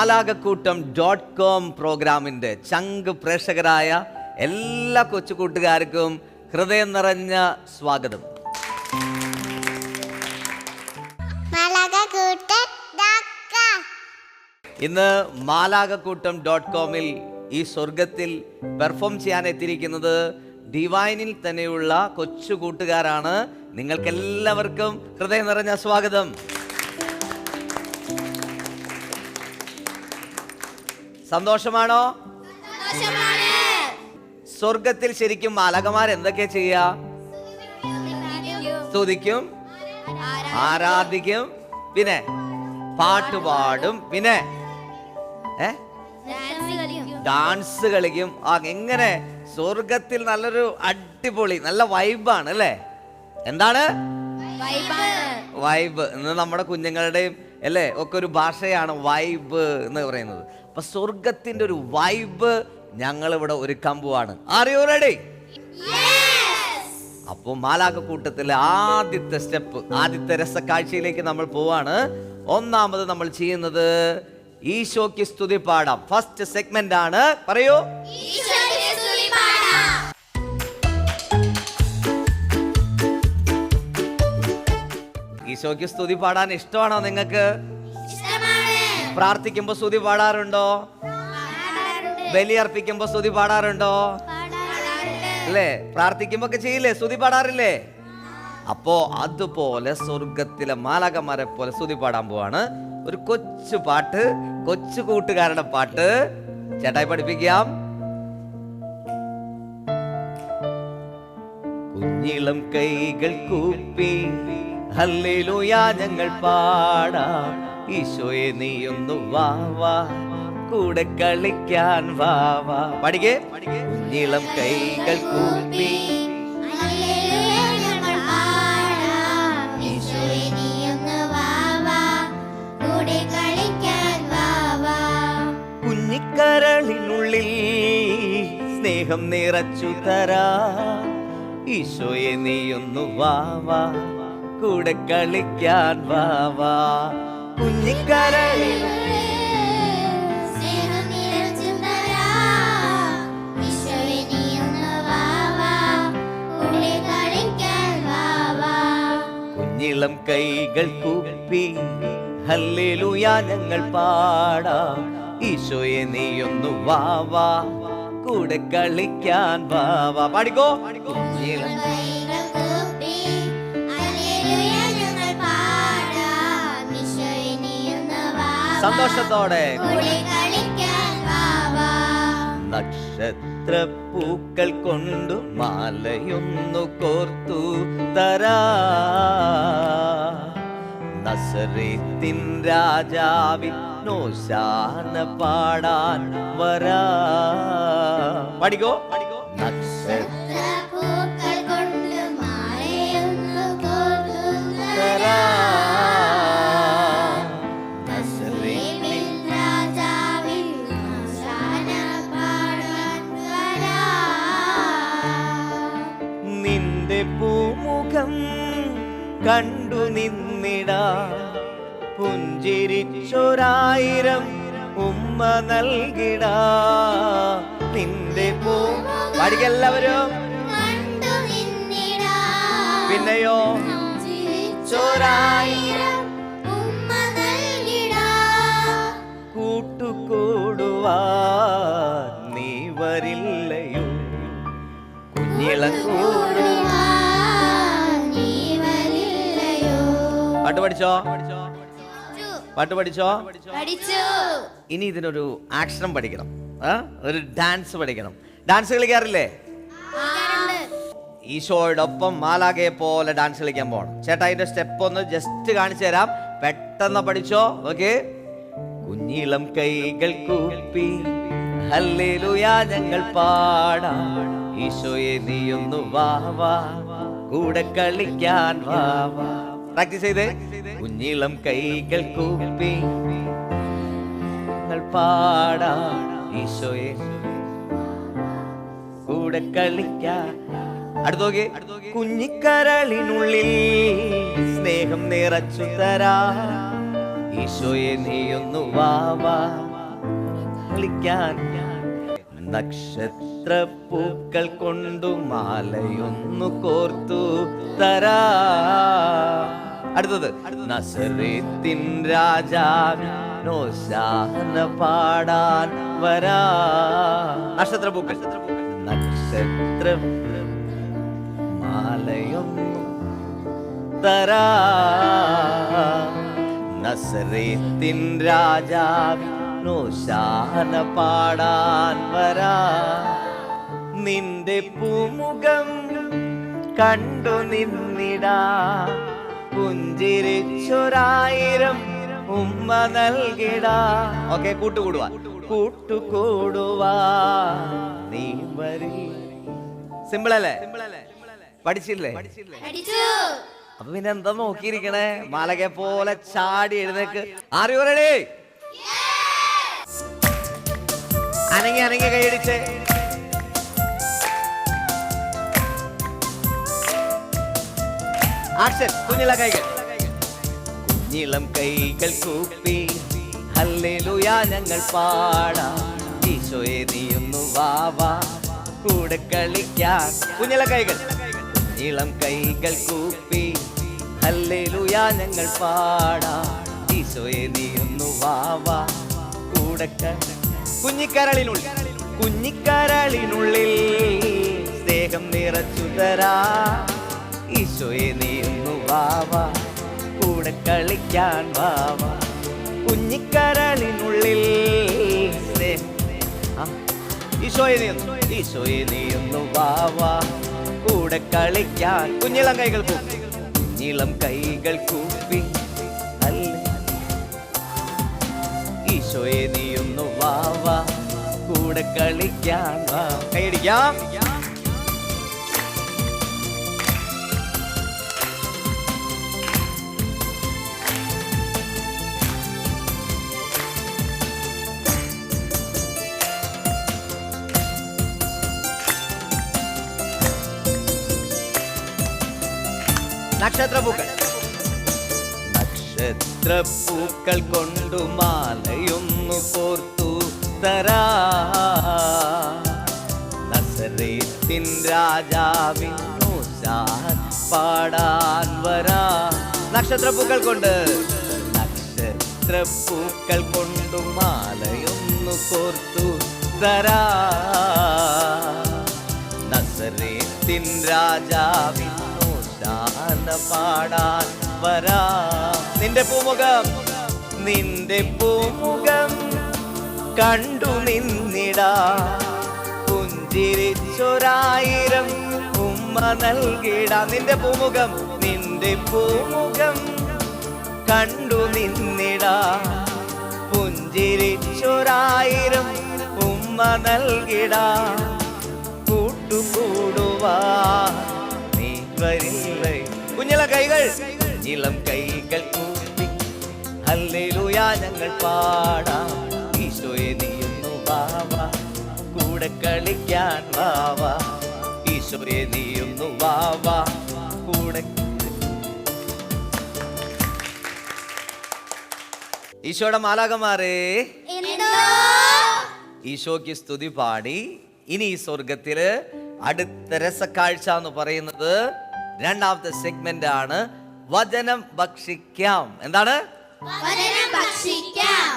മാലാകക്കൂട്ടം dot com പ്രോഗ്രാമിന്റെ ചങ്ക് പ്രേക്ഷകരായ എല്ലാ കൊച്ചു കൂട്ടുകാർക്കും ഹൃദയം നിറഞ്ഞ സ്വാഗതം. ഇന്ന് മാലാകക്കൂട്ടം ഡോട്ട് കോമിൽ ഈ സ്വർഗത്തിൽ പെർഫോം ചെയ്യാൻ എത്തിയിരിക്കുന്നത് ഡിവൈനിൽ തന്നെയുള്ള കൊച്ചു കൂട്ടുകാരാണ് നിങ്ങൾക്കെല്ലാവർക്കും ഹൃദയം നിറഞ്ഞ സ്വാഗതം. സന്തോഷമാണോ? സ്വർഗത്തിൽ ശരിക്കും മാലകമാർ എന്തൊക്കെ ചെയ്യാ? സ്തുതിക്കും ആരാധിക്കും പിന്നെ പാട്ടുപാടും പിന്നെ ഏ? ഡാൻസ് കളിക്കും. ആ എങ്ങനെ സ്വർഗത്തിൽ നല്ലൊരു അടിപൊളി നല്ല വൈബാണ് അല്ലേ? എന്താണ്? വൈബ്. ഇന്ന് നമ്മുടെ കുഞ്ഞുങ്ങളുടെയും അല്ലേ ഒക്കെ ഒരു ഭാഷയാണ് വൈബ് എന്ന് പറയുന്നത്. അപ്പൊ സ്വർഗത്തിന്റെ ഒരു വൈബ് ഞങ്ങൾ ഇവിടെ ഒരുക്കാൻ പോവാണ്. ആറിയോ റെഡി അപ്പോൾ മാലാക കൂട്ടത്തിലെ ആദ്യത്തെ സ്റ്റെപ്പ് ആദ്യത്തെ രസക്കാഴ്ചയിലേക്ക് നമ്മൾ പോവാണ്. ഒന്നാമത് നമ്മൾ ചെയ്യുന്നത് ഈശോയ്ക്ക് സ്തുതി പാടാം. ഫസ്റ്റ് സെഗ്മെന്റ് ആണ്. പറയൂ. ഈശോയ്ക്ക് സ്തുതി പാടാൻ ഇഷ്ടമാണോ നിങ്ങൾക്ക്? പ്രാർത്ഥിക്കുമ്പോ സ്തുതി പാടാറുണ്ടോ? ബലിയർപ്പിക്കുമ്പോൾ സ്തുതി പാടാറുണ്ടോ? അല്ലേ പ്രാർത്ഥിക്കുമ്പോ ഒക്കെ ചെയ്യില്ലേ? സ്തുതി പാടാറില്ലേ? അപ്പോ അതുപോലെ സ്വർഗത്തിലെ മാലകന്മാരെ പോലെ സ്തുതി പാടാൻ പോവാണ്. ഒരു കൊച്ചു പാട്ട് കൊച്ചു കൂട്ടുകാരുടെ പാട്ട്. ചേട്ടായി പഠിപ്പിക്കാം. കുഞ്ഞിളം കൈകൾ കൂപ്പി ഹല്ലേലൂയാ ഞങ്ങൾ പാടാം. ഈശോയെ നീയൊന്നു വാ വാ. കൂടെ കളിക്കാൻ വാ വാ. പഠിക്കേ നീളം കൈകൾ കൂപ്പി കുഞ്ഞിക്കരളിനുള്ളിൽ സ്നേഹം നിറച്ചു തരാ. ഈശോയെ നീയൊന്നു വാ വാ. കൂടെ കളിക്കാൻ വാവാ വാ. കുഞ്ഞിക്കരളിൽ കുഞ്ഞിളം കൈകൾ കൂപ്പി ഹല്ലേലൂയാ ഞങ്ങൾ പാടാം. ഈശോയെ നീയൊന്നു വാ വാ. കൂടെ കളിക്കാൻ വാവാ പാടിക്കോ പാടിക്കോ? കുഞ്ഞിളം സന്തോഷത്തോടെ. നക്ഷത്ര പൂക്കൾ കൊണ്ടു മാലയൊന്നു കോർത്തു തരാ. നസറീത്തിൻ രാജാവിൻ നോശാന പാടാൻ വരാ. പഠിക്കോ നക്ഷത്ര കണ്ടു നിന്നിടാ. പുഞ്ചിരിച്ചൊരായിരം ഉമ്മ നൽകിടാ. നിന്റെ പൂ പഠിക്കെല്ലാവരും പിന്നെയോ? കൂട്ടുകൂടുവാ. നീ വരില്ലയോ? കുഞ്ഞിളക്കൂടു പാട്ട് പഠിച്ചോ? പാട്ട് പഠിച്ചോ? പഠിച്ചു. ഇനി ഇതിനൊരു ആക്ഷൻ പഠിക്കണം. ഒരു ഡാൻസ് പഠിക്കണം. ഡാൻസ് കളിക്കാറില്ലേ? ഈശോയോടൊപ്പം മാലാകയെ പോലെ ഡാൻസ് കളിക്കാൻ പോകണം ചേട്ടാ അതിന്റെ സ്റ്റെപ്പ് ഒന്ന് ജസ്റ്റ് കാണിച്ചു തരാം. പെട്ടെന്ന് പഠിച്ചോ? ഓക്കെ കുഞ്ഞിളം കൈകൾ കൂപ്പി ഹല്ലേലൂയാ ഞങ്ങൾ പാടാം. ഈശോയെ നീയൊന്നു വാ വാ. കൂടെ കളിക്കാൻ വാ വാ. പ്രാക്ടീസ് ചെയ്തേ. കുഞ്ഞിളം കൈകൾ കൂപ്പി പാടാ. ഈശോയെ. കൂടെ കളിക്കാൻ അടുത്തോക്കെ കുഞ്ഞിക്കരളിനുള്ളിൽ സ്നേഹം നിറച്ചു തരാ. ഈശോയെ നീയൊന്നു വാവാ കളിക്കാൻ. നക്ഷത്ര പൂക്കൾ കൊണ്ടു മാലയൊന്നു കോർത്തു തരാ. അടുത്തത്. നസറീത്തിൻ രാജാവിനോശാന പാടാൻ വരാ. നക്ഷത്ര പൂക്കൾ നക്ഷത്ര മാലയൊന്നു തരാ. നസറീത്തിൻ രാജാവിനോശാന പാടാൻ വരാ. നിന്റെ പൂമുഖം കണ്ടു നിന്നിടാ. പുഞ്ചിരിച്ചൊരായിരം ഉമ്മ നൽകിടാ. ഓക്കെ കൂട്ടുകൂടുവാ. കൂട്ടുകൂടുവാ. നീ വരി. സിമ്പിൾ അല്ലേ പഠിച്ചില്ലേ? പഠിച്ചു. അപ്പൊ പിന്നെ എന്താ നോക്കിയിരിക്കണേ? മാലകെ പോലെ ചാടി എഴുന്നേക്ക്. അറിയോറേ അനങ്ങി അനങ്ങി കൈയടിച്ചേ. ആക്ഷൻ കുഞ്ഞിള കൈകൾ. കുഞ്ഞിളം കൈകൾ കൂപ്പി ഹല്ലേലൂയ ഞങ്ങൾ പാടാം. ഈശോയെ നീയൊന്നു വാവാ കൂടെ കളിക്കാൻ കുഞ്ഞിള കൈകൾ. കുഞ്ഞിളം കൈകൾ കൂപ്പി ഹല്ലേലൂയ ഞങ്ങൾ പാടാം. ഈശോയെ നീയൊന്നു വാവാ കൂടെ കുഞ്ഞിക്കരളിനുള്ളിൽ. കുഞ്ഞിക്കരളിനുള്ളിൽ സ്നേഹം നിറച്ചു തരാ ഈശോയെ നീന്നു വാവ. കൂടെ കളിക്കാൻ വാവ. കുഞ്ഞിക്കരളിനുള്ളിൽ ഈശോയെ നീന്നു ഈശോയെ നീന്നു വാവ. കൂടെ കളിക്കാൻ കുഞ്ഞിളം കൈകൾ കുഞ്ഞിളം കൈകൾ കൂപ്പി. അല്ല? ഈശോയെ നീയൊന്നു വാവാ. കൂടെ കളിക്കാൻ വാ. കൈയടിക്കാം. നക്ഷത്രപൂക്കൾ നക്ഷത്രപ്പൂക്കൾ കൊണ്ടു മാലയൊന്നു കോർത്തു തരാ. നസറേത്തിൻ രാജാവിനു പാടാൻ വരാ. നക്ഷത്രപ്പൂക്കൾ കൊണ്ട്. നക്ഷത്രപ്പൂക്കൾ കൊണ്ടു മാലയൊന്നു കോർത്തു തരാ. നസറേത്തിൻ രാജാവിനു പാടാൻ വരാ. നിന്റെ പൂമുഖം നിന്റെ പൂമുഖം കണ്ടു നിന്നിടാ. പുഞ്ചിരിച്ചൊരായിരം ഉമ്മ നൽകിടാ. നിന്റെ പൂമുഖം നിന്റെ പൂമുഖം കണ്ടു നിന്നിടാ. പുഞ്ചിരിച്ചൊരായിരം ഉമ്മ നൽകിടാ. കൈകൾ. ഇളം കൈകൾ കൂട്ടി. ഹല്ലേലൂയ ഞങ്ങൾ പാടാം. ഈശോയെ നീയുന്നു വാവാ. കൂടെ കളിക്കാൻ വാവാ. ഈശോയെ നീയുന്നു വാവാ. കൂടെ ഈശോയുടെ മാലാകമാരേ ഈശോയ്ക്ക് സ്തുതി പാടി. ഇനി ഈ സ്വർഗത്തിൽ അടുത്ത രസക്കാഴ്ച എന്ന് പറയുന്നത് രണ്ടാമത്തെ സെഗ്മെന്റ് ആണ് വചനം ഭക്ഷിക്കാം. എന്താണ്? വചനം ഭക്ഷിക്കാം.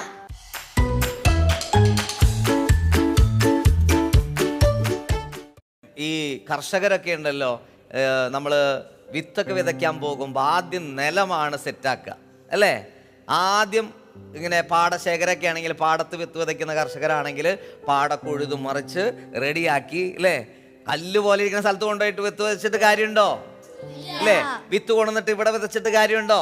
ഈ കർഷകരൊക്കെ ഉണ്ടല്ലോ നമ്മൾ നമ്മൾ വിത്തൊക്കെ വിതയ്ക്കാൻ പോകുമ്പോൾ ആദ്യം നിലമാണ് സെറ്റാക്കുക അല്ലേ? ആദ്യം ഇങ്ങനെ പാടശേഖരൊക്കെ ആണെങ്കിൽ പാടത്ത് വിത്ത് വിതയ്ക്കുന്ന കർഷകരാണെങ്കിൽ പാടൊക്കെ ഉഴുതു മറിച്ച് റെഡിയാക്കി അല്ലേ? കല്ല് പോലെ ഇരിക്കുന്ന സ്ഥലത്ത് കൊണ്ടുപോയിട്ട് വിത്ത് വെച്ചിട്ട് കാര്യമുണ്ടോ? അല്ലേ? വിത്ത് കൊണ്ടുവന്നിട്ട് ഇവിടെ വിതച്ചിട്ട് കാര്യമുണ്ടോ?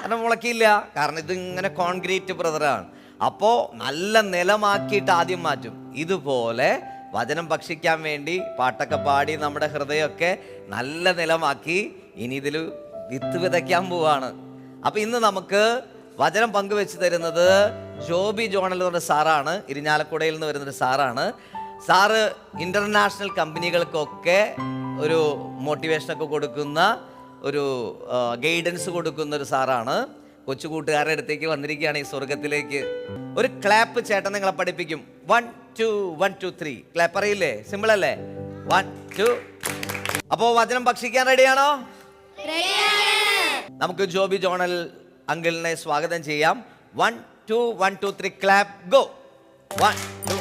കാരണം മുളക്കിയില്ല. കാരണം ഇത് ഇങ്ങനെ കോൺക്രീറ്റ് ബ്രദറാണ്. അപ്പോ നല്ല നിലമാക്കിയിട്ട് ആദ്യം മാറ്റും. ഇതുപോലെ വചനം ഭക്ഷിക്കാൻ വേണ്ടി പാട്ടൊക്കെ പാടി നമ്മുടെ ഹൃദയമൊക്കെ നല്ല നിലമാക്കി ഇനി ഇതിൽ വിത്ത് വിതയ്ക്കാൻ പോവാണ്. അപ്പൊ ഇന്ന് നമുക്ക് വചനം പങ്കുവെച്ച് തരുന്നത് ജോബി ജോണൽ എന്ന് പറഞ്ഞ സാറാണ്. ഇരിഞ്ഞാലക്കുടയിൽ നിന്ന് വരുന്നൊരു സാറാണ്. സാറ് ഇന്റർനാഷണൽ കമ്പനികൾക്കൊക്കെ ഒരു മോട്ടിവേഷനൊക്കെ കൊടുക്കുന്ന ഒരു ഗൈഡൻസ് കൊടുക്കുന്ന ഒരു സാറാണ്. കൊച്ചു കൂട്ടുകാരുടെ അടുത്തേക്ക് വന്നിരിക്കുകയാണ് ഈ സ്വർഗത്തിലേക്ക് ഒരു ക്ലാപ്പ് ചേട്ടൻ നിങ്ങളെ പഠിപ്പിക്കും. One two one two three clap അറിയില്ലേ? സിമ്പിൾ അല്ലേ? വൺ ടു അപ്പോ വചനം ഭക്ഷിക്കാൻ റെഡിയാണോ നമുക്ക് ജോബി ജോണൽ അങ്കിളിനെ സ്വാഗതം ചെയ്യാം. One two one two three clap go one two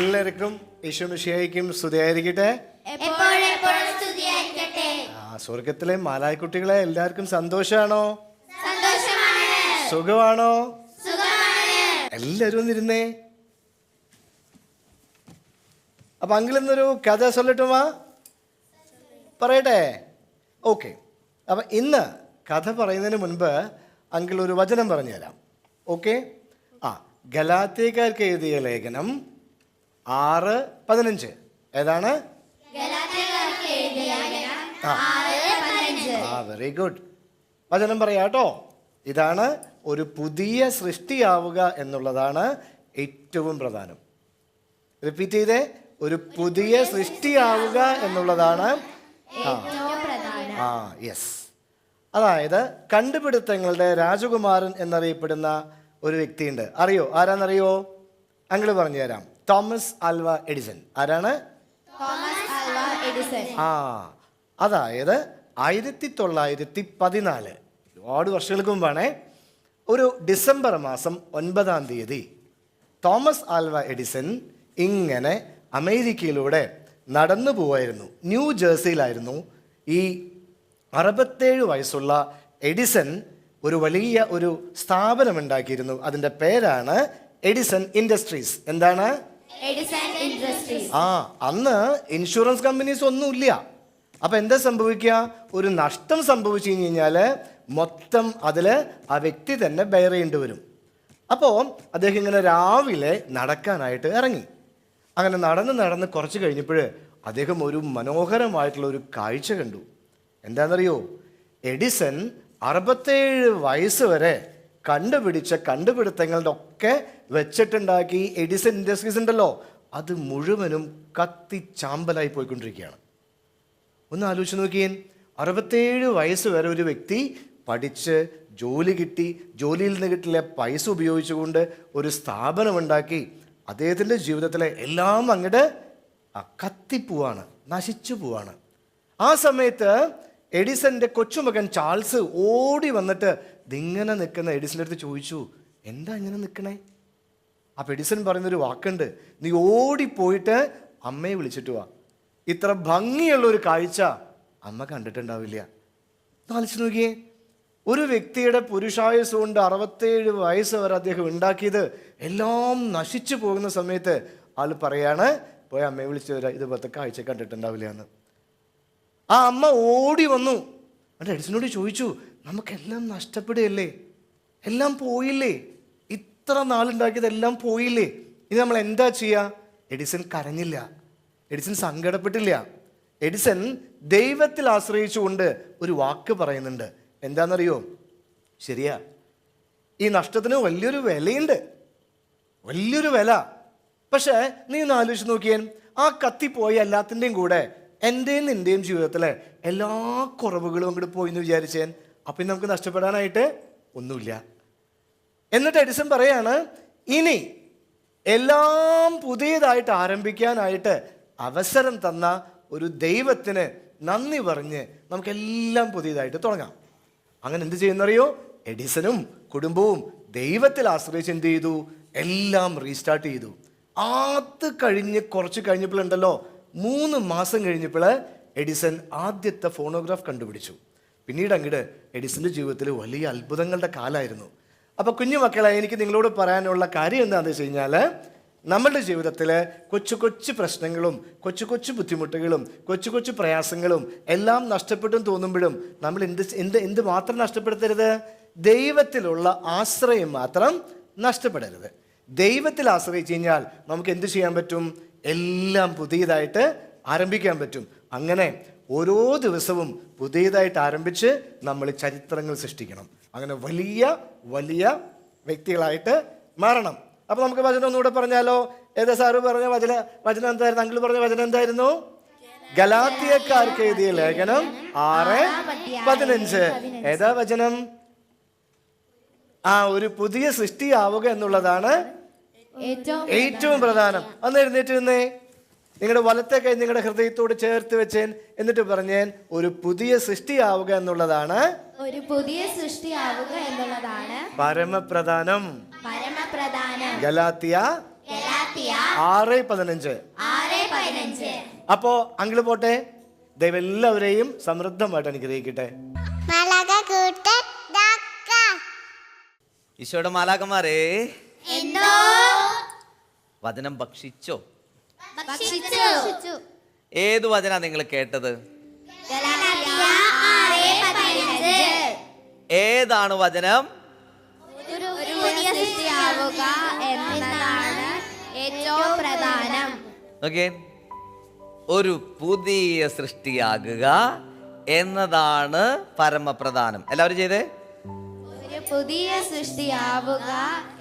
എല്ലാവർക്കും യേശുമിഷിയായിരിക്കും സ്തുതിയായിരിക്കട്ടെ. ആ സ്വർഗത്തിലെ മാലായിക്കുട്ടികളെ എല്ലാവർക്കും സന്തോഷമാണോ. സുഖമാണോ? എല്ലാവരും ഒന്നിരുന്നേ അപ്പൊ അങ്കിളിന്നൊരു കഥ സൊല്ലട്ടുമാ പറയട്ടെ. ഓക്കെ. അപ്പൊ ഇന്ന് കഥ പറയുന്നതിന് മുൻപ് അങ്കിൾ ഒരു വചനം പറഞ്ഞു തരാം ഓക്കെ? ആ ഗലാത്തേക്കാർക്ക് എഴുതിയ ലേഖനം ആറ് പതിനഞ്ച്. ഏതാണ്? ആ. വെരി ഗുഡ് വചനം പറയാം കേട്ടോ. ഇതാണ് ഒരു പുതിയ സൃഷ്ടിയാവുക എന്നുള്ളതാണ് ഏറ്റവും പ്രധാനം. റിപ്പീറ്റ് ചെയ്തേ. ഒരു പുതിയ സൃഷ്ടിയാവുക എന്നുള്ളതാണ് ആ. യെസ് അതായത് കണ്ടുപിടുത്തങ്ങളുടെ രാജകുമാരൻ എന്നറിയപ്പെടുന്ന ഒരു വ്യക്തിയുണ്ട്. അറിയോ? ആരാന്നറിയോ? അങ്കിൾ പറഞ്ഞു തരാം. Thomas Alva Edison. ആരാണ്? ആ അതായത് ആയിരത്തി തൊള്ളായിരത്തി പതിനാല് ഒരുപാട് വർഷങ്ങൾക്ക് മുമ്പാണേ ഒരു ഡിസംബർ മാസം ഒൻപതാം തീയതി തോമസ് ആൽവ എഡിസൺ ഇങ്ങനെ അമേരിക്കയിലൂടെ നടന്നു പോവായിരുന്നു. ന്യൂ ജേഴ്സിയിലായിരുന്നു. ഈ അറുപത്തേഴ് വയസ്സുള്ള എഡിസൺ ഒരു വലിയ ഒരു സ്ഥാപനം ഉണ്ടാക്കിയിരുന്നു അതിന്റെ പേരാണ് എഡിസൺ ഇൻഡസ്ട്രീസ്. എന്താണ്? ആ അന്ന് ഇൻഷുറൻസ് കമ്പനീസ് ഒന്നുമില്ല. അപ്പൊ എന്താ സംഭവിക്കുക? ഒരു നഷ്ടം സംഭവിച്ചു കഴിഞ്ഞ് കഴിഞ്ഞാൽ മൊത്തം അതിൽ ആ വ്യക്തി തന്നെ ബെയർ ചെയ്യേണ്ടി വരും. അപ്പോൾ അദ്ദേഹം ഇങ്ങനെ രാവിലെ നടക്കാനായിട്ട് ഇറങ്ങി. അങ്ങനെ നടന്ന് നടന്ന് കുറച്ച് കഴിഞ്ഞപ്പോൾ അദ്ദേഹം ഒരു മനോഹരമായിട്ടുള്ള ഒരു കാഴ്ച കണ്ടു. എന്താണെന്നറിയോ? എഡിസൺ അറുപത്തേഴ് വയസ്സ് വരെ കണ്ടുപിടിച്ച കണ്ടുപിടുത്തങ്ങളുടെ ഒക്കെ വെച്ചിട്ടുണ്ടാക്കി എഡിസൺ ഇൻഡസ്ട്രീസ് ഉണ്ടല്ലോ അത് മുഴുവനും കത്തി ചാമ്പലായി പോയിക്കൊണ്ടിരിക്കുകയാണ്. ഒന്ന് ആലോചിച്ച് നോക്കിയേ അറുപത്തേഴ് വയസ്സ് വരെ ഒരു വ്യക്തി പഠിച്ച് ജോലി കിട്ടി ജോലിയിൽ നിന്ന് കിട്ടിയ പൈസ ഉപയോഗിച്ചുകൊണ്ട് ഒരു സ്ഥാപനം ഉണ്ടാക്കി അദ്ദേഹത്തിന്റെ ജീവിതത്തിലെ എല്ലാം അങ്ങോട്ട് കത്തിപ്പോവാണ് നശിച്ചു പോവാണ് ആ സമയത്ത് എഡിസന്റെ കൊച്ചുമകൻ ചാൾസ് ഓടി വന്നിട്ട് ഇതിങ്ങനെ നിൽക്കുന്ന എഡിസിന്റെ അടുത്ത് ചോദിച്ചു എന്താ ഇങ്ങനെ നിൽക്കണേ? അപ്പം എഡിസൺ പറയുന്നൊരു വാക്കുണ്ട് നീ ഓടിപ്പോയിട്ട് അമ്മയെ വിളിച്ചിട്ട് വാ. ഇത്ര ഭംഗിയുള്ള ഒരു കാഴ്ച അമ്മ കണ്ടിട്ടുണ്ടാവില്ല. ആലോചിച്ച് നോക്കിയേ ഒരു വ്യക്തിയുടെ പുരുഷായുസ് കൊണ്ട് അറുപത്തേഴ് വയസ്സ് വരെ അദ്ദേഹം ഉണ്ടാക്കിയത് എല്ലാം നശിച്ചു പോകുന്ന സമയത്ത് ആൾ പറയാണ് പോയി അമ്മയെ വിളിച്ചു വരാം ഇതുപോലത്തെ കാഴ്ച കണ്ടിട്ടുണ്ടാവില്ല എന്ന്. ആ അമ്മ ഓടി വന്നു. എന്നിട്ട് എഡിസിനോട് ചോദിച്ചു നമുക്കെല്ലാം നഷ്ടപ്പെടുകയല്ലേ? എല്ലാം പോയില്ലേ? ഇത്ര നാളുണ്ടാക്കിയതെല്ലാം പോയില്ലേ? ഇനി നമ്മൾ എന്താ ചെയ്യുക എഡിസൺ കരഞ്ഞില്ല. എഡിസൺ സങ്കടപ്പെട്ടില്ല. എഡിസൺ ദൈവത്തിൽ ആശ്രയിച്ചുകൊണ്ട് ഒരു വാക്ക് പറയുന്നുണ്ട്. എന്താണെന്നറിയോ? ശരിയാ. ഈ നഷ്ടത്തിന് വലിയൊരു വിലയുണ്ട്. വലിയൊരു വില. പക്ഷേ നീ ഒന്ന് ആലോചിച്ച് നോക്കിയാൽ ആ കത്തിപ്പോയി എല്ലാത്തിന്റെയും കൂടെ എന്റെയും നിന്റെയും ജീവിതത്തിലെ എല്ലാ കുറവുകളും അങ്ങോട്ട് പോയി എന്ന് വിചാരിച്ചേൻ. അപ്പം നമുക്ക് നഷ്ടപ്പെടാനായിട്ട് ഒന്നുമില്ല. എന്നിട്ട് എഡിസൺ പറയാണ് ഇനി എല്ലാം പുതിയതായിട്ട് ആരംഭിക്കാനായിട്ട് അവസരം തന്ന ഒരു ദൈവത്തിന് നന്ദി പറഞ്ഞ് നമുക്കെല്ലാം പുതിയതായിട്ട് തുടങ്ങാം. അങ്ങനെ എന്ത് ചെയ്യുന്നറിയോ? എഡിസനും കുടുംബവും ദൈവത്തിൽ ആശ്രയിച്ച് എന്ത് ചെയ്തു? എല്ലാം റീസ്റ്റാർട്ട് ചെയ്തു. അത് കഴിഞ്ഞ് കുറച്ച് കഴിഞ്ഞപ്പോഴുണ്ടല്ലോ മൂന്ന് മാസം കഴിഞ്ഞപ്പോൾ എഡിസൺ ആദ്യത്തെ ഫോണോഗ്രാഫ് കണ്ടുപിടിച്ചു. പിന്നീട് അങ്ങോട്ട് എഡിസന്റെ ജീവിതത്തിൽ വലിയ അത്ഭുതങ്ങളുടെ കാലമായിരുന്നു അപ്പോൾ കുഞ്ഞു മക്കളെ എനിക്ക് നിങ്ങളോട് പറയാനുള്ള കാര്യം എന്താണെന്ന് വെച്ച് കഴിഞ്ഞാൽ നമ്മളുടെ ജീവിതത്തിൽ കൊച്ചു കൊച്ചു പ്രശ്നങ്ങളും കൊച്ചു കൊച്ചു ബുദ്ധിമുട്ടുകളും കൊച്ചു കൊച്ചു പ്രയാസങ്ങളും എല്ലാം നഷ്ടപ്പെട്ടും തോന്നുമ്പോഴും നമ്മൾ എന്ത് എന്ത് എന്ത് മാത്രം നഷ്ടപ്പെടുത്തരുത്? ദൈവത്തിലുള്ള ആശ്രയം മാത്രം നഷ്ടപ്പെടരുത്. ദൈവത്തിൽ ആശ്രയിച്ച് കഴിഞ്ഞാൽ നമുക്ക് എന്ത് ചെയ്യാൻ പറ്റും? എല്ലാം പുതിയതായിട്ട് ആരംഭിക്കാൻ പറ്റും. അങ്ങനെ ഓരോ ദിവസവും പുതിയതായിട്ട് ആരംഭിച്ച് നമ്മൾ ചരിത്രങ്ങൾ സൃഷ്ടിക്കണം. അങ്ങനെ വലിയ വലിയ വ്യക്തികളായിട്ട് മാറണം. അപ്പൊ നമുക്ക് വചനം ഒന്നുകൂടെ പറഞ്ഞാലോ? ഏതാ സാറ് പറഞ്ഞ വചന വചനം എന്തായിരുന്നു? അങ്കിൾ പറഞ്ഞ വചനം എന്തായിരുന്നു? ഗലാത്തിയക്കാർക്ക് എഴുതിയ ലേഖനം ആറ് പതിനഞ്ച്. ഏതാ വചനം? ആ ഒരു പുതിയ സൃഷ്ടിയാവുക എന്നുള്ളതാണ് ഏറ്റവും ഏറ്റവും പ്രധാനം. അന്ന് എഴുന്നേറ്റ് നിന്നേ നിങ്ങളുടെ വലത്തെ കൈ നിങ്ങളുടെ ഹൃദയത്തോട് ചേർത്ത് വെച്ചേൻ എന്നിട്ട് പറഞ്ഞേൻ ഒരു പുതിയ സൃഷ്ടിയാവുക എന്നുള്ളതാണ് ഒരു പുതിയ സൃഷ്ടിയാവുക എന്നുള്ളതാണ് പരമപ്രധാനം. പരമപ്രധാനം. ഗലാത്തിയ ആറ് പതിനഞ്ച്. അപ്പോ അങ്കിൾ പോട്ടെ ദൈവം എല്ലാവരെയും സമൃദ്ധമായിട്ട് അനുഗ്രഹിക്കട്ടെ. ഈശോയുടെ മാലാകന്മാരെ എന്തോ? വചനം ഭക്ഷിച്ചോ? ഭക്ഷിച്ചു. ഏത് വചന നിങ്ങൾ കേട്ടത്? ഏതാണ് വചനം? ഒരു പുതിയ സൃഷ്ടിയാവുക എന്നതാണ് ഏറ്റവും പ്രധാനം. ഓക്കെ. ഒരു പുതിയ സൃഷ്ടിയാകുക എന്നതാണ് പരമപ്രധാനം. എല്ലാവരും ചെയ്തേ? പുതിയ സൃഷ്ടിയാവുക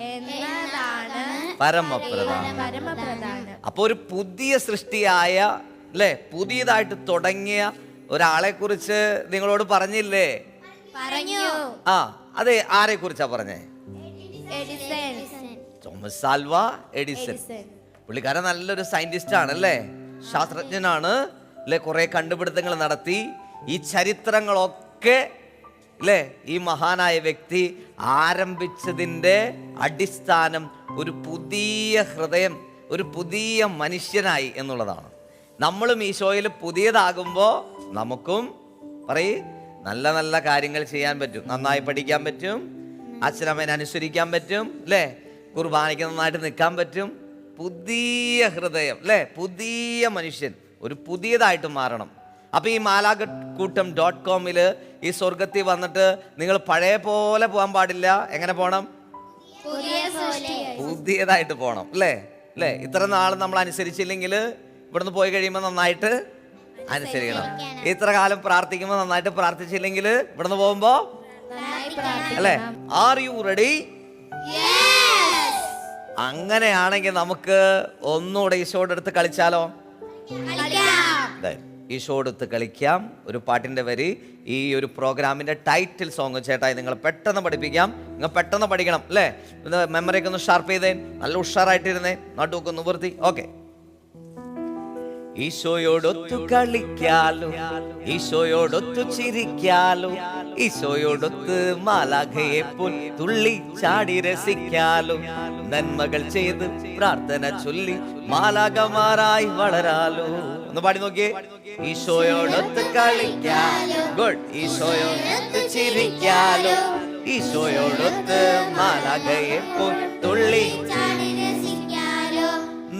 എന്നതാണ് പരമപ്രധാനം. പരമപ്രധാനം. അപ്പോൾ ഒരു പുതിയ സൃഷ്ടിയായ അല്ലെ? പുതിയതായിട്ട് തുടങ്ങിയ ഒരാളെ കുറിച്ച് നിങ്ങളോട് പറഞ്ഞില്ലേ? പറഞ്ഞു. ആ അതെ ആരെ കുറിച്ചാ പറഞ്ഞേ തോമസ് എഡിസൺ. പുള്ളിക്കാരൻ നല്ലൊരു സയന്റിസ്റ്റ് ആണ് അല്ലേ? ശാസ്ത്രജ്ഞനാണ് അല്ലെ? കുറെ കണ്ടുപിടുത്തങ്ങൾ നടത്തി. ഈ ചരിത്രങ്ങളൊക്കെ അല്ലേ ഈ മഹാനായ വ്യക്തി ആരംഭിച്ചതിന്റെ അടിസ്ഥാനം ഒരു പുതിയ ഹൃദയം ഒരു പുതിയ മനുഷ്യനായി എന്നുള്ളതാണ്. നമ്മളും ഈശോയിൽ പുതിയതാകുമ്പോൾ നമുക്കും പറയ് നല്ല നല്ല കാര്യങ്ങൾ ചെയ്യാൻ പറ്റും. നന്നായി പഠിക്കാൻ പറ്റും. അച്ഛനമ്മേനെ അനുസരിക്കാൻ പറ്റും അല്ലേ കുർബാനയ്ക്ക് നന്നായിട്ട് നിൽക്കാൻ പറ്റും. പുതിയ ഹൃദയം അല്ലേ പുതിയ മനുഷ്യൻ ഒരു പുതിയതായിട്ട് മാറണം. അപ്പോൾ ഈ മാലാകൂട്ടം ഡോട്ട് കോമിൽ ഈ സ്വർഗത്തിൽ വന്നിട്ട് നിങ്ങൾ പഴയ പോലെ പോകാൻ പാടില്ല. എങ്ങനെ പോകണം പുതിയ സൃഷ്ടി പുതിയതായിട്ട് പോകണം അല്ലേ? അല്ലേ? ഇത്ര നാൾ നമ്മൾ അനുസരിച്ചില്ലെങ്കിൽ ഇവിടുന്ന് പോയി കഴിയുമ്പോൾ നന്നായിട്ട് അനുസരിക്കണം. ഇത്ര കാലം പ്രാർത്ഥിക്കുമ്പോൾ നന്നായിട്ട് പ്രാർത്ഥിച്ചില്ലെങ്കിൽ ഇവിടുന്ന് പോകുമ്പോൾ അല്ലേ? ആർ യു റെഡി അങ്ങനെയാണെങ്കിൽ നമുക്ക് ഒന്നുകൂടെ ഈശോയുടെ അടുത്ത് കളിച്ചാലോ? ദേ, എടുത്ത് കളിക്കാം. ഒരു പാട്ടിന്റെ വരി ഈ ഒരു പ്രോഗ്രാമിന്റെ ടൈറ്റിൽ സോങ് ചേട്ടായി നിങ്ങൾ പെട്ടെന്ന് പഠിപ്പിക്കാം. നിങ്ങൾ പെട്ടെന്ന് പഠിക്കണം അല്ലേ? മെമ്മറി ഒക്കെ ഒന്ന് ഷാർപ്പ് ചെയ്തേ. നല്ല ഉഷാറായിട്ടിരുന്നേ. നടുവൊക്കെ ഒന്ന് വൃത്തി ഓക്കെ ഈശോയോടൊത്തു കളിക്കാലോ ഈശോയോടൊത്തു ചിരിക്കാലോ ഈശോയോടൊത്ത് മാലാഖയെ പോൽ തുള്ളി ചാടി രസിക്കാലോ. നന്മകൾ ചെയ്ത് പ്രാർത്ഥന ചൊല്ലി മാലാഖമാരായി വളരാലോ. ഒന്ന് പാടി നോക്കിയേ. ഈശോയോടൊത്ത് കളിക്കാലോ ഗുഡ്. ഈശോയോടൊത്ത് ചിരിക്കാലോ ഈശോയോടൊത്ത് മാലകയെ പൊത്തുള്ളി തുള്ളി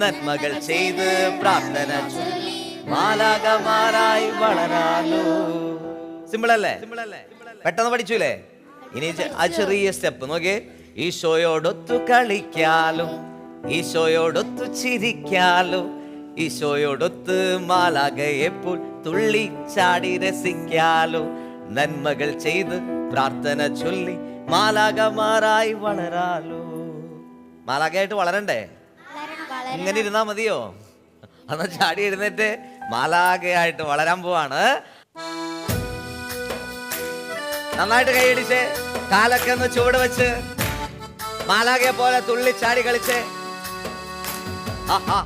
നന്മകൾ ചെയ്ത് പ്രാർത്ഥന മാലാകമാരായി വളരാലോ. സിമ്പിൾ അല്ലേ പെട്ടെന്ന് പഠിച്ചൂലേ? ഇനി ആ ചെറിയ സ്റ്റെപ്പ് നോക്കിയേ. ഈശോയോടൊത്തു കളിക്കാലോ ഈശോയോടൊത്തു ചിരിക്കാലോ ഈശോയോടൊത്ത് മാലാകയെപ്പോൾ തുള്ളി ചാടി രസിക്കാലോ. നന്മകൾ ചെയ്ത് പ്രാർത്ഥന ചൊല്ലി മാലാകമാരായി വളരാലോ. മാലാകയായിട്ട് വളരണ്ടേ? ഇങ്ങനെ ഇരുന്നാ മതിയോ? അന്ന് ചാടി എഴുന്നേറ്റ് മാലാകയായിട്ട് വളരാൻ പോവാണ്. നന്നായിട്ട് കൈയടിച്ച് കാലൊക്കെ ഒന്ന് ചുവട് വെച്ച് മാലാകയെ പോലെ തുള്ളി ചാടി കളിച്ച്. ആഹാ.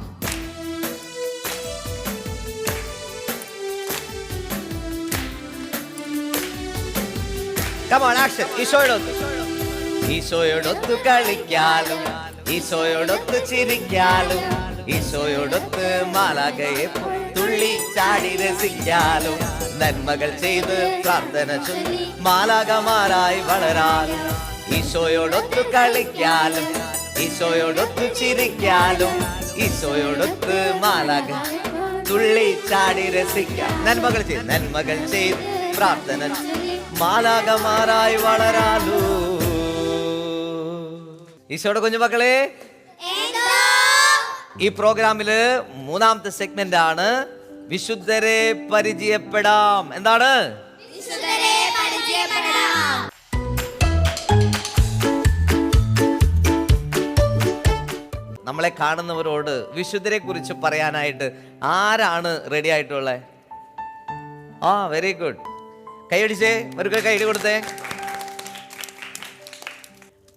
കമോൺ ആക്ഷൻ ഈശോയോടൊത്ത് ഈശോയോടൊത്ത് കളിക്കാലും ഈശോയോടൊത്ത് ചിരിക്കാലും ഈശോയോടൊത്ത് മാലാകയെ തുള്ളി ചാടി രസിക്കാലും നന്മകൾ ചെയ്ത് പ്രാർത്ഥന മാലാകമാരായി വളരാലും ഈശോയോടൊത്ത് കളിക്കാലും ഈശോയോടൊത്ത് ചിരിക്കാലും ഈശോയോടൊത്ത് മാലാക തുള്ളി ചാടി രസിക്കാം. നന്മകൾ ചെയ്ത് നന്മകൾ ചെയ്ത് പ്രാർത്ഥന മാലാകമാരായി വളരാലൂ. ഈശോയുടെ കുഞ്ഞുമക്കളെ ഈ പ്രോഗ്രാമിൽ മൂന്നാമത്തെ സെഗ്മെന്റ് ആണ് വിശുദ്ധരെ പരിചയപ്പെടാം. എന്താണ്? നമ്മളെ കാണുന്നവരോട് വിശുദ്ധരെ കുറിച്ച് പറയാനായിട്ട് ആരാണ് റെഡി ആയിട്ടുള്ളത് ആ വെരി ഗുഡ് കൈയടിച്ചേ ഒരു കൈ കൊടുത്തേ.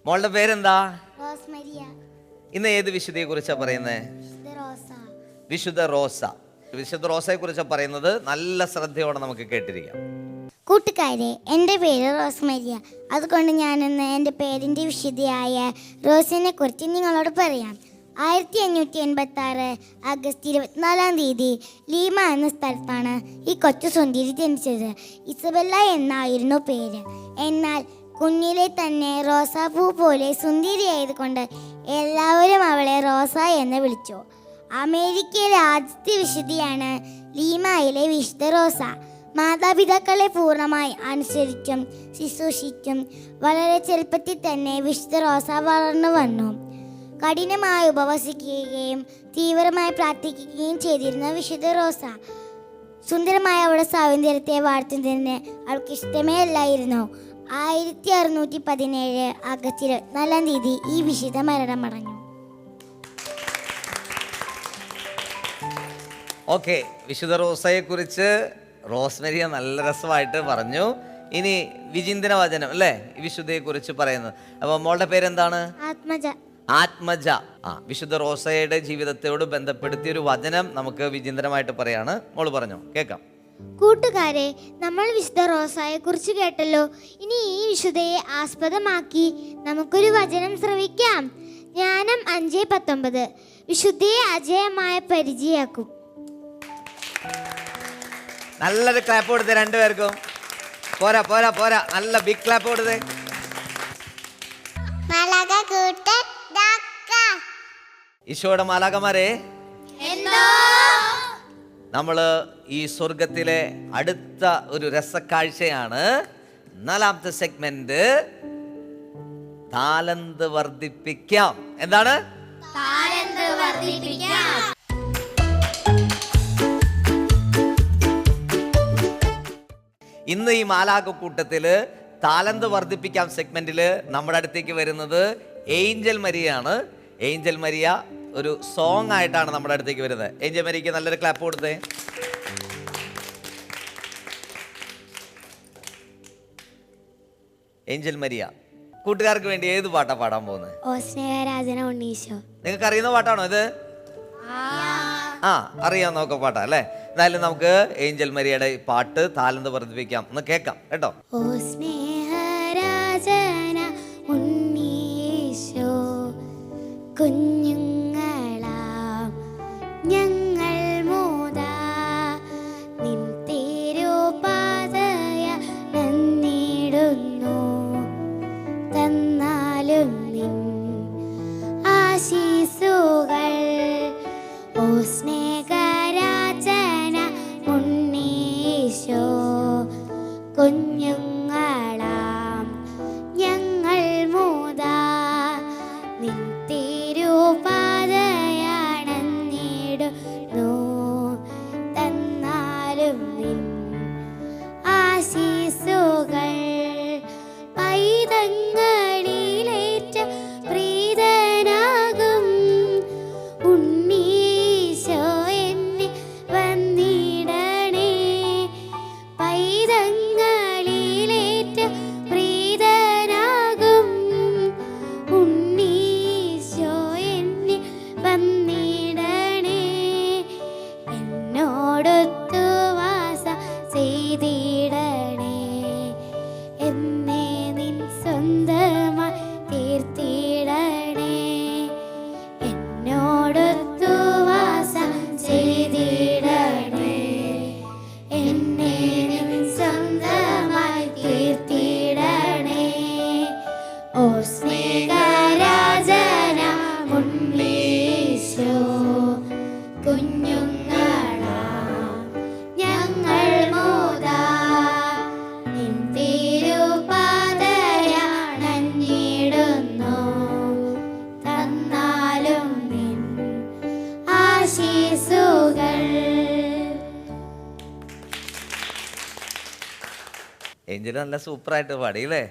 മോളുടെ പേരെന്താ? ഇന്ന് ഏത് വിശുദ്ധയെ കുറിച്ചാ റോസ. വിശുദ്ധ റോസ. വിശുദ്ധ റോസയെ കുറിച്ച് പറയുന്നത് നല്ല ശ്രദ്ധയോടെ നമുക്ക് കേട്ടിരിക്കാം. കൂട്ടുകാരെ എന്റെ പേര് റോസ്മരിയ. അതുകൊണ്ട് ഞാനിന്ന് എന്റെ പേരിന്റെ വിശുദ്ധിയായ റോസിനെ കുറിച്ച് നിങ്ങളോട് പറയാം. ആയിരത്തി അഞ്ഞൂറ്റി എൺപത്തി ആറ് ആഗസ്റ്റ് ഇരുപത്തിനാലാം തീയതി ലീമ എന്ന സ്ഥലത്താണ് ഈ കൊച്ചു സുന്ദരി ജനിച്ചത്. ഇസബെല്ല എന്നായിരുന്നു പേര്. എന്നാൽ കുഞ്ഞിലെ തന്നെ റോസാപ്പൂ പോലെ സുന്ദരിയായതുകൊണ്ട് എല്ലാവരും അവളെ റോസ എന്ന് വിളിച്ചു. അമേരിക്കയിലെ ആദ്യത്തെ വിശുദ്ധിയാണ് ലീമയിലെ വിശുദ്ധ റോസ. മാതാപിതാക്കളെ പൂർണമായി അനുസരിച്ചും ശുശ്രൂഷിച്ചും വളരെ ചെറുപ്പത്തിൽ തന്നെ വിശുദ്ധ റോസ വളർന്നു വന്നു. കഠിനമായി ഉപവസിക്കുകയും തീവ്രമായി പ്രാർത്ഥിക്കുകയും ചെയ്തിരുന്ന വിശുദ്ധ റോസ. സുന്ദരമായ അവളുടെ സൗന്ദര്യത്തെ വാഴ്ത്തുന്നതിന് അവൾക്ക് ഇഷ്ടമേ അല്ലായിരുന്നു. ആയിരത്തി അറുന്നൂറ്റി പതിനേഴ് ആഗസ്റ്റ് ഇരുപത്തിനാലാം തീയതി ഈ വിശുദ്ധ മരണമടഞ്ഞു ഓക്കെ വിശുദ്ധ റോസയെ കുറിച്ച് റോസ്മരിയ നല്ല രസമായിട്ട് പറഞ്ഞു. ഇനി വിചിന്തന വചനം അല്ലേ? ഈ വിശുദ്ധയെ കുറിച്ച് പറയുന്നത്. അപ്പൊ മോളുടെ പേരെന്താണ്? ആത്മജ ആത്മജ. ആ വിശുദ്ധ റോസയുടെ ജീവിതത്തോട് ബന്ധപ്പെടുത്തിയ ഒരു വചനം നമുക്ക് വിചിന്തനമായിട്ട് പറയാണ്. മോൾ പറഞ്ഞോ? കേൾക്കാം. കൂട്ടുകാരെ നമ്മൾ വിശുദ്ധ റോസായെ കുറിച്ച് കേട്ടല്ലോ. ഇനി ഈ വിശുദ്ധയെ ആസ്പദമാക്കി നമുക്കൊരു വചനം ശ്രവിക്കാം. ജ്ഞാനം അഞ്ച് പത്തൊമ്പത്. വിശുദ്ധയെ അജയമായ പരിചയാക്കും നല്ലൊരു ക്ലാപ്പ് കൊടുത്തേ രണ്ടുപേർക്കും. പോരാ പോരാ പോരാ. നല്ല ബിഗ് ക്ലാപ്പ് കൊടുത്തേ. മലക കൂട്ട് ഈശോയുടെ മാലാകമാരെ നമ്മൾ ഈ സ്വർഗത്തിലെ അടുത്ത ഒരു രസക്കാഴ്ചയാണ് നാലാമത്തെ സെഗ്മെന്റ് താലന്ത് വർദ്ധിപ്പിക്കാം. എന്താണ്? ഇന്ന് ഈ മാലാക കൂട്ടത്തിൽ താലന്ത് വർദ്ധിപ്പിക്കാം സെഗ്മെന്റിൽ നമ്മുടെ അടുത്തേക്ക് വരുന്നത് ഏഞ്ചൽ മരിയാണ് ഏഞ്ചൽ മരിയ ഒരു സോങ് ആയിട്ടാണ് നമ്മുടെ അടുത്തേക്ക് വരുന്നത്. ഏഞ്ചൽ മരിക്ക് നല്ലൊരു ക്ലാപ്പ് കൊടുത്തേ. ഏഞ്ചൽ മരിയ കൂട്ടുകാർക്ക് വേണ്ടി ഏത് പാട്ടാ പാടാൻ പോകുന്നത്? ഓ സ്നേഹരാജന ഉണ്ണീശോ. നിങ്ങൾക്ക് അറിയുന്ന പാട്ടാണോ ഇത്? ആ. അറിയാവുന്നൊക്കെ പാട്ടാ അല്ലേ? എന്നാലും നമുക്ക് ഏഞ്ചൽ മരിയയുടെ പാട്ട് താലന്ത് വർദ്ധിപ്പിക്കാം. ഒന്ന് കേൾക്കാം കേട്ടോ? ഓ സ്നേഹരാജന ഉണ്ണീശോ. കുഞ്ഞുങ്ങളാം നല്ല സൂപ്പറായിട്ട് പാടി അല്ലേ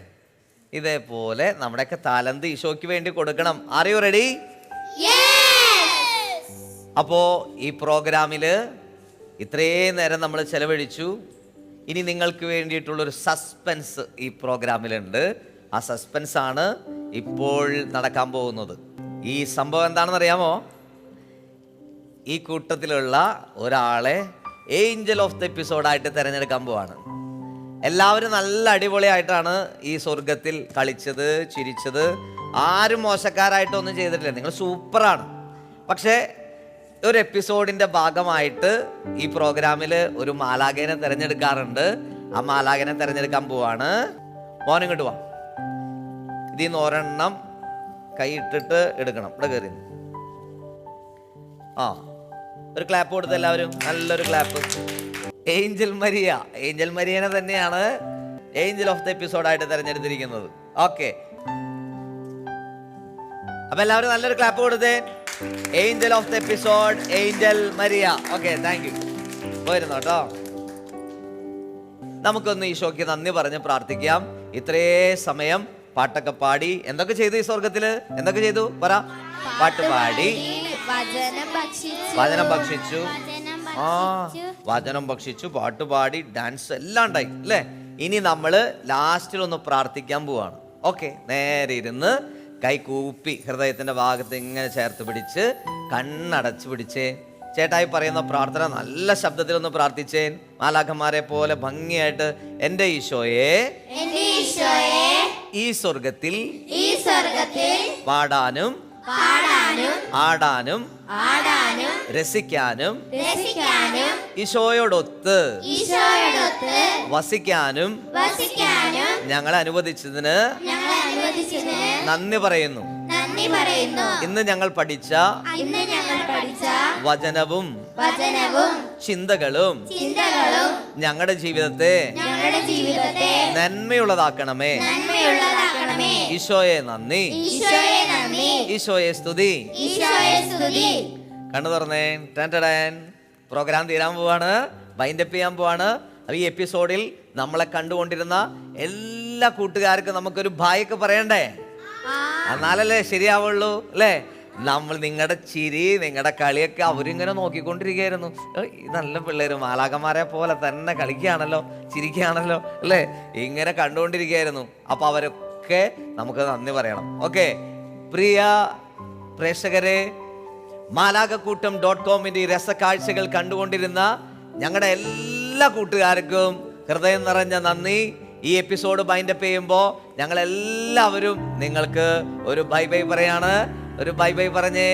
ഇതേപോലെ നമ്മുടെയൊക്കെ താലന്ത് ഈശോയ്ക്ക് വേണ്ടി കൊടുക്കണം. അറിയോ റെഡി അപ്പോ ഈ പ്രോഗ്രാമിൽ ഇത്രയും നേരം നമ്മൾ ചെലവഴിച്ചു. ഇനി നിങ്ങൾക്ക് വേണ്ടിയിട്ടുള്ളൊരു സസ്പെൻസ് ഈ പ്രോഗ്രാമിലുണ്ട്. ആ സസ്പെൻസ് ആണ് ഇപ്പോൾ നടക്കാൻ പോകുന്നത്. ഈ സംഭവം എന്താണെന്ന് അറിയാമോ ഈ കൂട്ടത്തിലുള്ള ഒരാളെ ഏഞ്ചൽ ഓഫ് ദ എപ്പിസോഡായിട്ട് തിരഞ്ഞെടുക്കാൻ പോവാണ്. എല്ലാവരും നല്ല അടിപൊളിയായിട്ടാണ് ഈ സ്വർഗത്തിൽ കളിച്ചത് ചിരിച്ചത്. ആരും മോശക്കാരായിട്ടൊന്നും ചെയ്തിട്ടില്ല. നിങ്ങൾ സൂപ്പറാണ്. പക്ഷേ ഒരു എപ്പിസോഡിന്റെ ഭാഗമായിട്ട് ഈ പ്രോഗ്രാമിൽ ഒരു മാലാഖനെ തിരഞ്ഞെടുക്കാറുണ്ട്. ആ മാലാഖനെ തിരഞ്ഞെടുക്കാൻ പോവാണ്. മോനിങ്ങോട്ട് വാ. ഇതിൽ നിന്ന് ഒരെണ്ണം കൈയിട്ടിട്ട് എടുക്കണം. ഇവിടെ കയറി ആ ഒരു ക്ലാപ്പ് കൊടുത്ത് എല്ലാവരും. നല്ലൊരു ക്ലാപ്പ് ഏഞ്ചൽ മരിയ. ഏഞ്ചൽ മരിയനെ തന്നെയാണ് ഏഞ്ചൽ ഓഫ് ദ എപ്പിസോഡായിട്ട് തിരഞ്ഞെടുത്തിരിക്കുന്നത്. ഓക്കെ. അപ്പൊ എല്ലാവരും നല്ലൊരു ക്ലാപ്പ് കൊടുത്തേ. Angel of the episode Angel Maria. Okay thank you പോയിരുന്നു കേട്ടോ. നമുക്കൊന്ന് ഈശോയ്ക്ക് നന്ദി പറഞ്ഞ് പ്രാർത്ഥിക്കാം. ഇത്രേ സമയം പാട്ടൊക്കെ പാടി. എന്തൊക്കെ ചെയ്തു ഈ സ്വർഗത്തിൽ? എന്തൊക്കെ ചെയ്തു? പറ. പാട്ട് പാടി. വചനം ഭക്ഷിച്ചു. ആ. വചനം ഭക്ഷിച്ചു പാട്ടുപാടി ഡാൻസ് എല്ലാം ഉണ്ടായി അല്ലേ? ഇനി നമ്മൾ ലാസ്റ്റിൽ ഒന്ന് പ്രാർത്ഥിക്കാൻ പോവാണ്. ഓക്കെ നേരെ ഇരുന്ന് കൈ കൂപ്പി ഹൃദയത്തിന്റെ ഭാഗത്ത് ഇങ്ങനെ ചേർത്ത് പിടിച്ച് കണ്ണടച്ച് പിടിച്ചേ. ചേട്ടായി പറയുന്ന പ്രാർത്ഥന നല്ല ശബ്ദത്തിൽ ഒന്ന് പ്രാർത്ഥിച്ചേൻ മാലാഖന്മാരെ പോലെ ഭംഗിയായിട്ട് എന്റെ ഈശോയെ എന്റെ ഈശോയെ ഈ സ്വർഗത്തിൽ ഈ സ്വർഗത്തിൽ പാടാനും പാടാനും ആടാനും ആടാനും രസിക്കാനും രസിക്കാനും ഈശോയോടൊത്ത് ഈശോയോടൊത്ത് വസിക്കാനും വസിക്കാനും ഞങ്ങളെ അനുവദിച്ചതിന് ഞങ്ങളെ അനുവദിച്ചതിന് നന്ദി പറയുന്നു. നന്ദി പറയുന്നു. ഇന്ന് ഞങ്ങൾ പഠിച്ച ഇന്ന് ഞങ്ങൾ പഠിച്ച വചനവും വചനവും ചിന്തകളും ചിന്തകളും ഞങ്ങളുടെ ജീവിതത്തെ ഞങ്ങളുടെ ജീവിതത്തെ നന്മയുള്ളതാക്കണമേ. നന്മയുള്ളതാക്കണമേ. ഈശോയെ നന്ദി. ഈശോയെ നന്ദി ഈശോയെ സ്തുതി. കണ്ണു തുറന്നേ. ടാൻ. പ്രോഗ്രാം തീരാൻ പോവാണ്. വൈൻഡപ്പ് ചെയ്യാൻ പോവാണ്. ഈ എപ്പിസോഡിൽ നമ്മളെ കണ്ടുകൊണ്ടിരുന്ന എല്ലാ കൂട്ടുകാർക്കും നമുക്കൊരു ഭായൊക്കെ പറയണ്ടേ? എന്നാലല്ലേ ശരിയാവുള്ളൂ അല്ലേ? നമ്മൾ നിങ്ങളുടെ ചിരി നിങ്ങളുടെ കളിയൊക്കെ അവരിങ്ങനെ നോക്കിക്കൊണ്ടിരിക്കുകയായിരുന്നു. നല്ല പിള്ളേര് മാലാകന്മാരെ പോലെ തന്നെ കളിക്കുകയാണല്ലോ ചിരിക്കുകയാണല്ലോ അല്ലേ? ഇങ്ങനെ കണ്ടുകൊണ്ടിരിക്കുകയായിരുന്നു. അപ്പോൾ അവരൊക്കെ നമുക്ക് നന്ദി പറയണം. ഓക്കെ? പ്രിയ പ്രേക്ഷകരെ മാലാകക്കൂട്ടം ഡോട്ട് കോമിന്റെ ഈ രസക്കാഴ്ചകൾ കണ്ടുകൊണ്ടിരുന്ന ഞങ്ങളുടെ എല്ലാ കൂട്ടുകാർക്കും ഹൃദയം നിറഞ്ഞ നന്ദി. ഈ എപ്പിസോഡ് ബൈൻഡപ്പ് ചെയ്യുമ്പോൾ ഞങ്ങളെല്ലാവരും നിങ്ങൾക്ക് ഒരു ബൈ ബൈ പറയാണ്. ഒരു ബൈ ബൈ പറഞ്ഞേ.